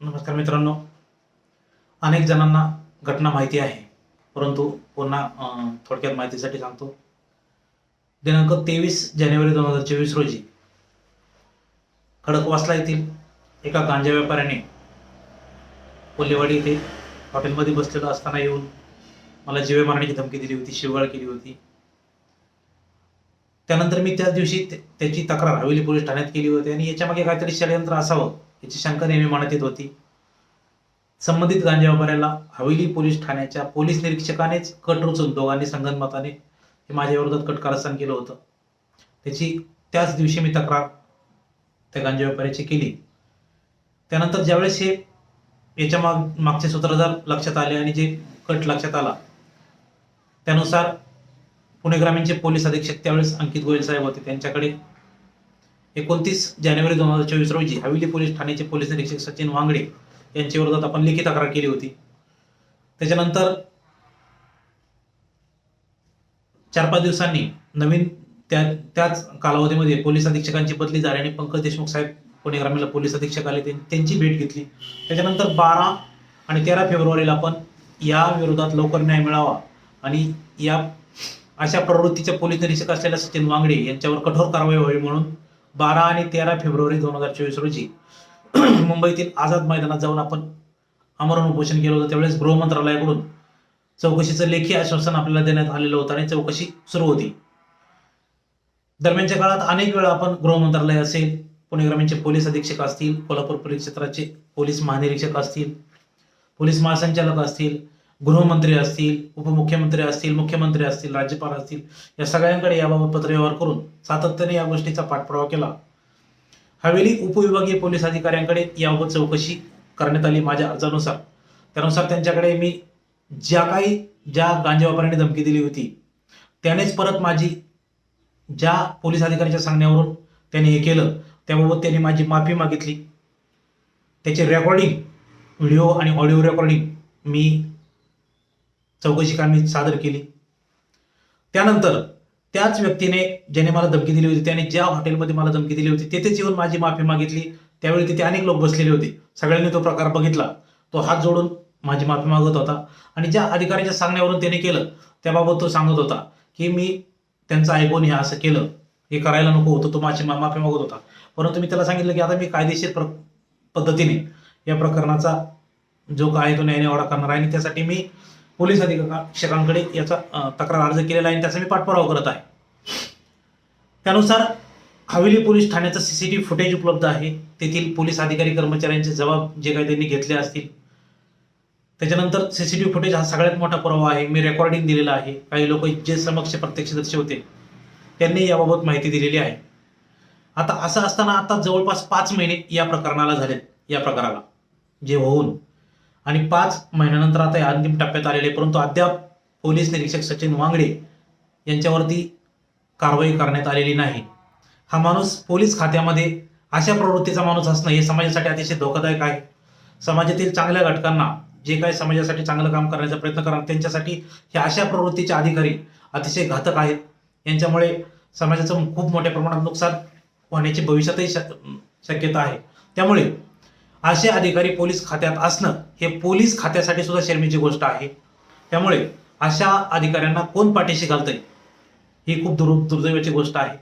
नमस्कार मित्रांनो. अनेक जणांना घटना माहिती आहे. परंतु पुन्हा थोडक्यात माहितीसाठी सांगतो. दिनांक तेवीस जानेवारी दोन हजार चोवीस रोजी खडकवासला येथील एका गांजा व्यापाऱ्याने कोल्हेवाडी येथे हॉटेलमध्ये बसलेलो असताना येऊन मला जीवे मारण्याची धमकी दिली होती शिवगाळ केली होती. त्यानंतर मी त्याच दिवशी त्याची तक्रार हवेली पोलीस ठाण्यात केली होती आणि याच्यामागे काहीतरी षडयंत्र असावं याची शंका नेहमी मनात येत होती. संबंधित गांजा व्यापाऱ्याला हवेली पोलीस ठाण्याच्या पोलीस निरीक्षकानेच कट रुचून दोघांनी संगनमताने हे माझ्या विरोधात कट कारस्थान केलं होतं. त्याची त्याच दिवशी मी तक्रार त्या गांजा व्यापाऱ्याची केली. त्यानंतर ज्यावेळेस हे याच्या माग मागचे सूत्रधार लक्षात आले आणि जे कट लक्षात आला त्यानुसार पुणे ग्रामीणचे पोलीस अधीक्षक त्यावेळेस अंकित गोयल साहेब होते. त्यांच्याकडे एकोणतीस जानेवारी दोन हजार चोवीस रोजी हवेली पोलीस ठाण्याचे पोलीस निरीक्षक सचिन वांगडे यांच्या विरोधात आपण लिखित तक्रार केली होती. त्याच्यानंतर चार पाच दिवसांनी नवीन त्या त्याच कालावधीमध्ये पोलीस अधीक्षकांची बदली झाली आणि पंकज देशमुख साहेब पुणे ग्रामीणला पोलीस अधीक्षक आले त्यांची भेट घेतली. त्याच्यानंतर बारा आणि तेरा फेब्रुवारीला आपण या विरोधात लवकर न्याय मिळावा आणि या अशा प्रवृत्तीच्या पोलीस निरीक्षक असलेल्या सचिन वांगडे यांच्यावर कठोर कारवाई व्हावी म्हणून बारा आणि तेरा फेब्रुवारी दोन हजार चोवीस रोजी मुंबईतील आझाद मैदानात जाऊन आपण आमरण उपोषण केलं होतं. त्यावेळेस गृह मंत्रालयाकडून चौकशीचं लेखी आश्वासन आपल्याला देण्यात आलेलं होतं आणि चौकशी सुरू होती. दरम्यानच्या काळात अनेक वेळा आपण गृह मंत्रालय असेल पुणे ग्रामीणचे पोलीस अधीक्षक असतील कोल्हापूर पोलीस क्षेत्राचे पोलीस महानिरीक्षक असतील पोलीस महासंचालक असतील गृहमंत्री असतील उपमुख्यमंत्री असतील मुख्यमंत्री असतील राज्यपाल असतील या सगळ्यांकडे याबाबत पत्रव्यवहार करून सातत्याने या गोष्टीचा पाठपुरावा केला. हवेली उपविभागीय पोलीस अधिकाऱ्यांकडे याबाबत चौकशी करण्यात आली माझ्या अर्जानुसार. त्यानुसार त्यांच्याकडे मी ज्या काही ज्या गांजा व्यापाऱ्यांनी धमकी दिली होती त्यानेच परत माझी ज्या पोलीस अधिकाऱ्याच्या सांगण्यावरून त्यांनी हे केलं त्याबाबत त्यांनी माझी माफी मागितली. त्याची रेकॉर्डिंग व्हिडिओ आणि ऑडिओ रेकॉर्डिंग मी चौकशी कामी सादर केली. त्यानंतर त्याच व्यक्तीने ज्याने मला धमकी दिली होती त्याने ज्या हॉटेलमध्ये मला धमकी दिली होती तेथेच येऊन माझी माफी मागितली. त्यावेळी तिथे अनेक लोक बसलेले होते. सगळ्यांनी तो प्रकार बघितला. तो हात जोडून माझी माफी मागत होता. आणि ज्या अधिकाऱ्याच्या सांगण्यावरून त्याने केलं त्याबाबत तो सांगत होता की मी त्यांचं ऐकून हे असं केलं. हे करायला नको होतं. तो माझी मा- माफी मागत होता. परंतु मी त्याला सांगितलं की आता मी कायदेशीर प्र पद्धतीने या प्रकरणाचा जो काय आहे तो न्यायनिवाडा करणार आहे. आणि त्यासाठी मी पोलीस अधीक्षकांकडे याचा तक्रार अर्ज केलेला आहे आणि त्याचा मी पाठपुरावा करत आहे. त्यानुसार हवेली पोलीस ठाण्याचं सीसीटीव्ही फुटेज उपलब्ध आहे. तेथील पोलीस अधिकारी कर्मचाऱ्यांचे जबाब जे काही त्यांनी घेतले असतील त्याच्यानंतर सीसीटीव्ही फुटेज हा सगळ्यात मोठा पुरावा आहे. मी रेकॉर्डिंग दिलेला आहे. काही लोक जे समक्ष प्रत्यक्षदर्शी होते त्यांनी याबाबत माहिती दिलेली आहे. आता असं असताना आता जवळपास पाच महिने या प्रकरणाला झालेत या प्रकाराला जे होऊन आणि पाच महिन्यानंतर आता या अंतिम टप्प्यात आलेले आहे. परंतु अद्याप पोलीस निरीक्षक सचिन वांगडे यांच्यावरती कारवाई करण्यात आलेली नाही. हा माणूस पोलीस खात्यामध्ये अशा प्रवृत्तीचा माणूस असणं हे समाजासाठी अतिशय धोकादायक आहे. समाजातील चांगल्या घटकांना जे काही समाजासाठी चांगलं काम करण्याचा प्रयत्न करणार त्यांच्यासाठी हे अशा प्रवृत्तीचे अधिकारी अतिशय घातक आहेत. यांच्यामुळे समाजाचं खूप मोठ्या प्रमाणात नुकसान होण्याची भविष्यातही शक- शक्यता आहे. त्यामुळे असे अधिकारी पोलीस खात्यात असणं हे पोलीस खात्यासाठी सुद्धा शर्मेची गोष्ट आहे. त्यामुळे अशा अधिकाऱ्यांना कोण पाठीशी घालतंय ही खूप दुर् दुर्दैवाची गोष्ट आहे.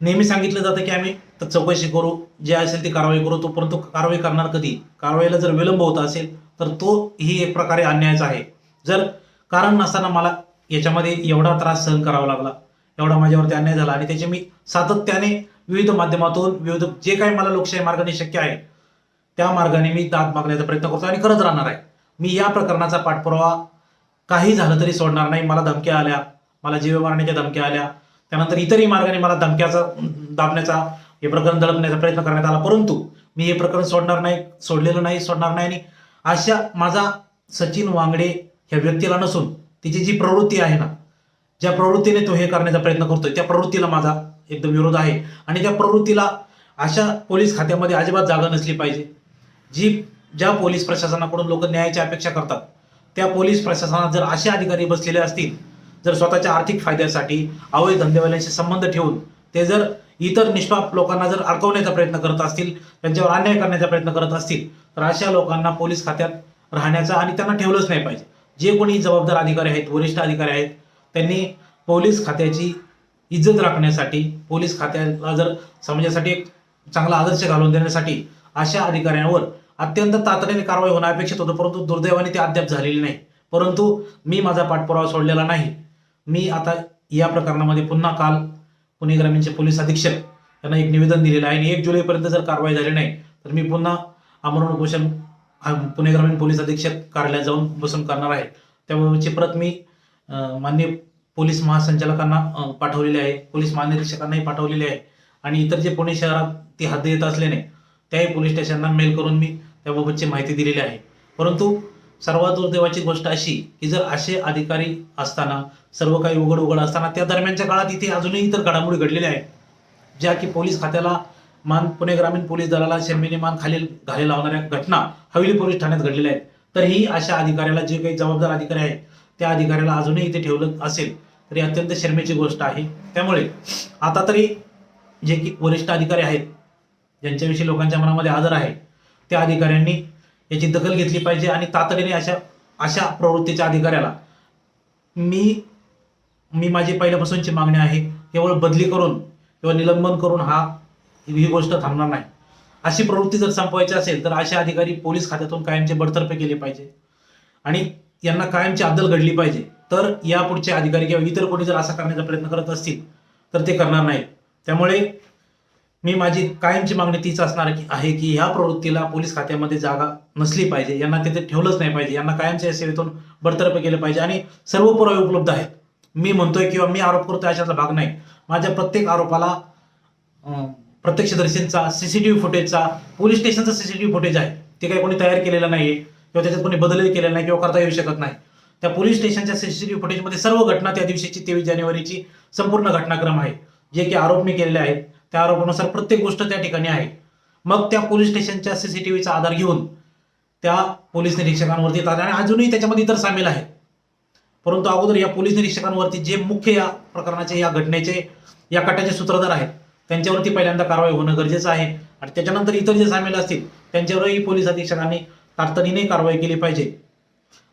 नेहमी सांगितलं जातं की आम्ही तर चौकशी करू जे असेल ती कारवाई करू तो परंतु कारवाई करणार कधी? कारवाईला जर विलंब होत असेल तर तो ही एक प्रकारे अन्यायच आहे. जर कारण नसताना मला याच्यामध्ये एवढा त्रास सहन करावा लागला एवढा माझ्यावरती अन्याय झाला आणि त्याचे मी सातत्याने विविध माध्यमातून विविध जे काही मला लोकशाही मार्गाने शक्य आहे त्या मार्गाने मी दाद मागण्याचा प्रयत्न करतो आणि करत राहणार आहे. मी या प्रकरणाचा पाठपुरावा काही झालं तरी सोडणार नाही. मला धमक्या आल्या. मला जीव मारण्याच्या धमक्या आल्या. त्यानंतर इतरही मार्गाने मला धमक्याचा दाबण्याचा हे प्रकरण दडपण्याचा प्रयत्न करण्यात आला. परंतु मी हे प्रकरण सोडणार नाही सोडलेलं नाही सोडणार नाही. आणि अशा माझा सचिन वांगडे ह्या व्यक्तीला नसून तिची जी प्रवृत्ती आहे ना ज्या प्रवृत्तीने तो हे करण्याचा प्रयत्न करतोय त्या प्रवृत्तीला माझा एकदम विरोध आहे. आणि त्या प्रवृत्तीला अशा पोलीस खात्यामध्ये अजिबात जागा नसली पाहिजे. जी ज्या पोलीस प्रशासनाकडून लोक न्यायाची अपेक्षा करतात त्या पोलीस प्रशासनात जर असे अधिकारी बसलेले असतील जर स्वतःच्या आर्थिक फायद्यासाठी अवैध धंदेवाल्यांशी संबंध ठेवून ते जर इतर निष्पाप लोकांना जर अडकवण्याचा प्रयत्न करत असतील त्यांच्यावर अन्याय करण्याचा प्रयत्न करत असतील तर अशा लोकांना पोलीस खात्यात राहण्याचा आणि त्यांना ठेवलंच नाही पाहिजे. जे कोणी जबाबदार अधिकारी आहेत वरिष्ठ अधिकारी आहेत त्यांनी पोलीस खात्याची इज्जत राखण्यासाठी पोलीस खात्याला जर समाजासाठी एक चांगला आदर्श घालून देण्यासाठी अशा अधिकाऱ्यांवर अत्यंत तातडीने कारवाई होणं अपेक्षित होतं परंतु दुर्दैवाने ते अद्याप झालेली नाही. परंतु मी माझा पाठपुरावा सोडलेला नाही. मी आता या प्रकरणामध्ये पुन्हा काल पुणे ग्रामीणचे पोलीस अधीक्षक यांना एक निवेदन दिलेलं आहे आणि एक जुलैपर्यंत जर कारवाई झाली नाही तर मी पुन्हा आमरण उपोषण पुणे ग्रामीण पोलीस अधीक्षक कार्यालयात जाऊन उपोषण करणार आहे. त्याबाबतची परत मी मान्य माननीय पोलीस महासंचालकांना पाठवलेले पाठवलेली आहे. पोलीस महानिरीक्षकांनाही पाठवलेली आहे. आणि इतर जे पुणे शहरात ती हद्द येत असल्याने त्याही पोलीस स्टेशनला मेल करून मी त्याबाबतची माहिती दिलेली आहे. परंतु सर्वात दुर्दैवाची गोष्ट अशी की जर असे अधिकारी असताना सर्व काही उघड उघड असताना त्या दरम्यानच्या काळात इथे अजूनही इतर घडामोडी घडलेल्या आहेत. ज्या की पोलीस खात्याला मान पुणे ग्रामीण पोलीस दलाला शर्मिने मान खाली घाले लावणाऱ्या घटना हवेली पोलीस ठाण्यात घडलेल्या आहेत. ही अशा अधिकाऱ्याला जे काही जबाबदार अधिकारी आहेत त्या अधिकाऱ्याला अजूनही इथे ठेवलं असेल तरी अत्यंत शर्मेची गोष्ट आहे. त्यामुळे आता तरी जे की वरिष्ठ अधिकारी आहेत ज्यांच्याविषयी लोकांच्या मनामध्ये आदर आहे त्या अधिकाऱ्यांनी याची दखल घेतली पाहिजे आणि तातडीने अशा अशा प्रवृत्तीच्या अधिकाऱ्याला मी मी माझी पहिल्यापासूनची मागणी आहे केवळ बदली करून किंवा निलंबन करून हा ही गोष्ट थांबणार नाही. अशी प्रवृत्ती जर संपवायची असेल तर असे अधिकारी पोलीस खात्यातून कायमचे बडतर्फे केले पाहिजे. आणि यांना कायमची अद्दल घडली पाहिजे. तर यापुढचे अधिकारी किंवा इतर कोणी जर असा करण्याचा प्रयत्न करत असतील तर ते करणार नाही त्यामुळे मी माझी कायमची मागणी तीच असणार की- आहे की ह्या प्रवृत्तीला पोलीस खात्यामध्ये जागा नसली पाहिजे. यांना तिथे ठेवलंच नाही पाहिजे. यांना कायमच्या सेवेतून बडतर्फ केलं पाहिजे. आणि सर्व पुरावे उपलब्ध आहेत. मी म्हणतोय किंवा मी आरोप करतोय अशातला भाग नाही. माझ्या प्रत्येक आरोपाला प्रत्यक्षदर्शींचा सीसीटीव्ही फुटेजचा पोलीस स्टेशनचा सीसीटीव्ही फुटेज आहे. ते काही कोणी तयार केलेलं नाही किंवा त्याच्यात कोणी बदलही केलेला नाही किंवा करता येऊ शकत नाही. त्या पोलीस स्टेशनच्या सीसीटीव्ही फुटेजमध्ये सर्व घटना त्या दिवशीची तेवीस जानेवारीची संपूर्ण घटनाक्रम आहे. जे की आरोप मी केलेले आहेत. त्या आरोपानुसार प्रत्येक गोष्ट त्या ठिकाणी आहे. मग त्या पोलीस स्टेशनच्या सीसीटीव्हीचा आधार घेऊन त्या पोलीस निरीक्षकांवरती येतात आणि अजूनही त्याच्यामध्ये इतर सामील आहेत. परंतु अगोदर या पोलीस निरीक्षकांवरती जे मुख्य या प्रकरणाचे या घटनेचे या कटाचे सूत्रधार आहेत त्यांच्यावरती पहिल्यांदा कारवाई होणं गरजेचं आहे. आणि त्याच्यानंतर इतर जे सामील असतील त्यांच्यावरही पोलीस अधीक्षकांनी तातडीने कारवाई केली पाहिजे.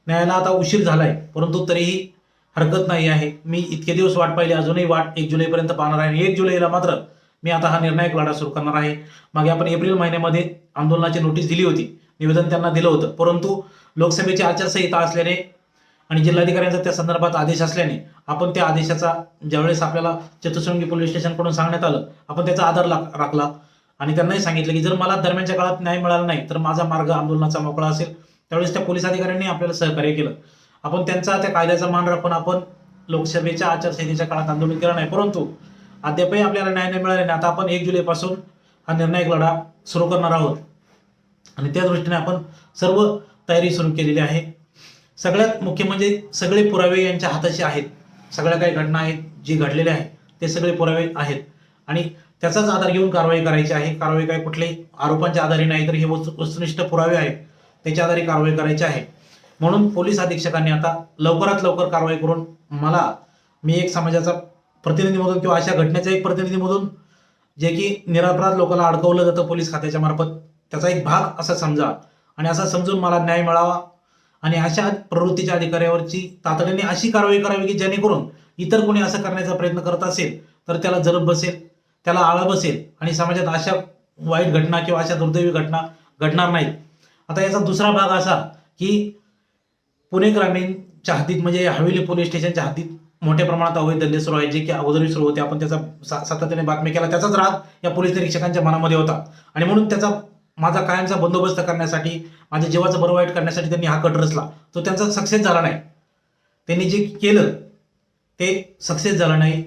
न्यायाला आता उशीर झालाय परंतु तरीही हरकत नाही आहे. मी इतके दिवस वाट पाहिली अजूनही वाट एक जुलैपर्यंत पाहणार आहे. आणि एक जुलैला मात्र मी आता हा निर्णायक लढा सुरू करणार आहे. मागे आपण एप्रिल महिन्यामध्ये आंदोलनाची नोटीस दिली होती. निवेदन त्यांना दिलं होतं. परंतु लोकसभेची आचारसंहिता असल्याने आणि जिल्हाधिकाऱ्यांचा त्या संदर्भात आदेश असल्याने आपण त्या आदेशाचा ज्यावेळेस आपल्याला चतुशृंगी पोलीस स्टेशनकडून सांगण्यात आलं आपण त्याचा आधार राखला. आणि त्यांनाही सांगितलं की जर मला दरम्यानच्या काळात न्याय मिळाला नाही तर माझा मार्ग आंदोलनाचा मोकळा असेल. त्यावेळेस त्या पोलीस अधिकाऱ्यांनी आपल्याला सहकार्य केलं. आपण त्यांचा त्या कायद्याचा मान राखून आपण लोकसभेच्या आचारसंहितेच्या काळात आंदोलन केलं नाही. परंतु अद्यापही आपल्याला न्याय नाही मिळाले नाही आता आपण एक जुलैपासून हा निर्णायक लढा सुरू करणार आहोत. आणि त्या दृष्टीने आपण सर्व तयारी सुरू केलेली आहे. सगळ्यात मुख्य म्हणजे सगळे पुरावे यांच्या हाताशी आहेत. सगळ्या काही घटना आहेत जी घडलेल्या आहेत ते सगळे पुरावे आहेत. आणि त्याचाच आधार घेऊन कारवाई करायची आहे. कारवाई काय कुठल्याही आरोपांच्या आधारे नाही तर हे वस्तुनिष्ठ पुरावे आहेत. त्याच्या आधारे कारवाई करायची आहे. म्हणून पोलीस अधीक्षकांनी आता लवकरात लवकर कारवाई करून मला मी एक समाजाचा प्रतिनिधी म्हणून किंवा अशा घटनेचा एक प्रतिनिधी म्हणून जे की निरपराध लोकांना अडकवलं जातं पोलीस खात्याच्या मार्फत त्याचा एक भाग असा समजा. आणि असा समजून मला न्याय मिळावा. आणि अशा प्रवृत्तीच्या अधिकाऱ्यावरची तातडीने अशी कारवाई करावी की जेणेकरून इतर कोणी असं करण्याचा प्रयत्न करत असेल तर त्याला जरब बसेल त्याला आळा बसेल आणि समाजात अशा वाईट घटना किंवा अशा दुर्दैवी घटना घडणार नाहीत. आता याचा दुसरा भाग असा की पुणे ग्रामीणच्या हद्दीत म्हणजे हवेली पोलीस स्टेशनच्या हद्दीत मोठ्या प्रमाणात अवैध धंदे सुरू आहेत जे की अगोदरही सुरू होते. आपण त्याचा सा- सातत्याने बातम्या केला. त्याचाच राग या पोलीस निरीक्षकांच्या मनामध्ये होता. आणि म्हणून त्याचा माझा कायमचा बंदोबस्त करण्यासाठी माझ्या जीवाचं बरं वाईट करण्यासाठी त्यांनी हा कट रचला. तो त्यांचा सक्सेस झाला नाही. त्यांनी जे केलं ते सक्सेस झालं नाही.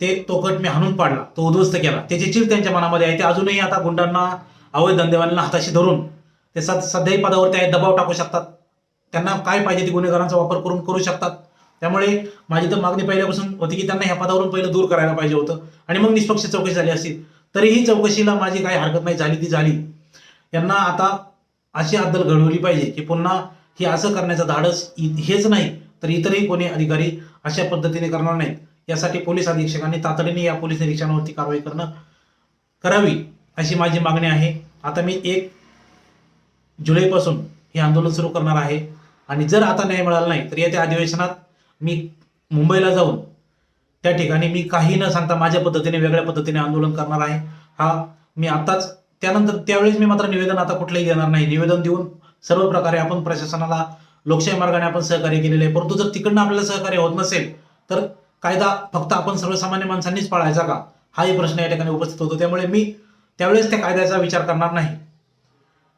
ते तो कट मी हाणून पाडला. तो उद्ध्वस्त केला. त्याची चीड त्यांच्या मनामध्ये आहे. ते अजूनही आता गुंडांना अवैध धंदेवाल्यांना हाताशी धरून ते सध्याही पदावरती आहे दबाव टाकू शकतात. त्यांना काय पाहिजे ते गुन्हेगारांचा वापर करून करू शकतात. त्यामुळे माझी तर मागणी पहिल्यापासून होती की त्यांना ह्या पदावरून पहिलं दूर करायला पाहिजे होतं. आणि मग निष्पक्ष चौकशी झाली असती. तरीही चौकशीला माझी काही हरकत नाही झाली ती झाली. यांना आता अशी अद्दल घडवली पाहिजे की पुन्हा हे असं करण्याचा धाडस इ- हेच नाही तर इतरही कोणी अधिकारी अशा पद्धतीने करणार नाहीत. यासाठी पोलीस अधीक्षकांनी तातडीने या पोलीस निरीक्षणावरती कारवाई करणं करावी अशी माझी मागणी आहे. आता मी एक जुलैपासून हे आंदोलन सुरू करणार आहे. आणि जर आता न्याय मिळाला नाही तर येत्या अधिवेशनात मी मुंबईला जाऊन त्या ठिकाणी मी काही न सांगता माझ्या पद्धतीने वेगळ्या पद्धतीने आंदोलन करणार आहे. हा मी आताच त्यानंतर त्यावेळेस मी मात्र निवेदन आता कुठलंही देणार नाही. निवेदन देऊन सर्व प्रकारे आपण प्रशासनाला लोकशाही मार्गाने आपण सहकार्य केलेले आहे. परंतु जर तिकडनं आपल्याला सहकार्य होत नसेल तर कायदा फक्त आपण सर्वसामान्य माणसांनीच पाळायचा का? हाही प्रश्न या ठिकाणी उपस्थित होतो. त्यामुळे मी त्यावेळेस त्या कायद्याचा विचार करणार नाही.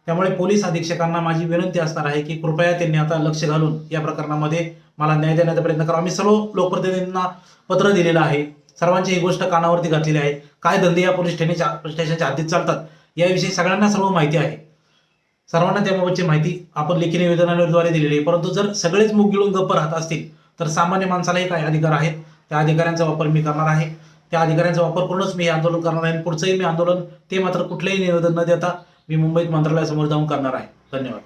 त्यामुळे पोलीस अधीक्षकांना माझी विनंती असणार आहे की कृपया त्यांनी आता लक्ष घालून या प्रकरणामध्ये मला न्याय देण्याचा प्रयत्न करावा. मी सर्व लोकप्रतिनिधींना पत्र दिलेलं आहे. सर्वांची ही गोष्ट कानावरती घातलेली आहे. काय धंदे या पोलीस स्टेशनच्या स्टेशनच्या हद्दीत चालतात याविषयी सगळ्यांना सर्व माहिती आहे. सर्वांना त्याबाबतची माहिती आपण लेखी निवेदनाद्वारे दिलेली आहे. परंतु जर सगळेच मुख गिळून गप्प राहत असतील तर सामान्य माणसालाही काही अधिकार आहेत. त्या अधिकाऱ्यांचा वापर मी करणार आहे. त्या अधिकाऱ्यांचा वापर करूनच मी हे आंदोलन करणार आहे. आणि पुढचंही मी आंदोलन ते मात्र कुठलंही निवेदन न देता मी मुंबईत मंत्रालयासमोर जाऊन करणार आहे. धन्यवाद.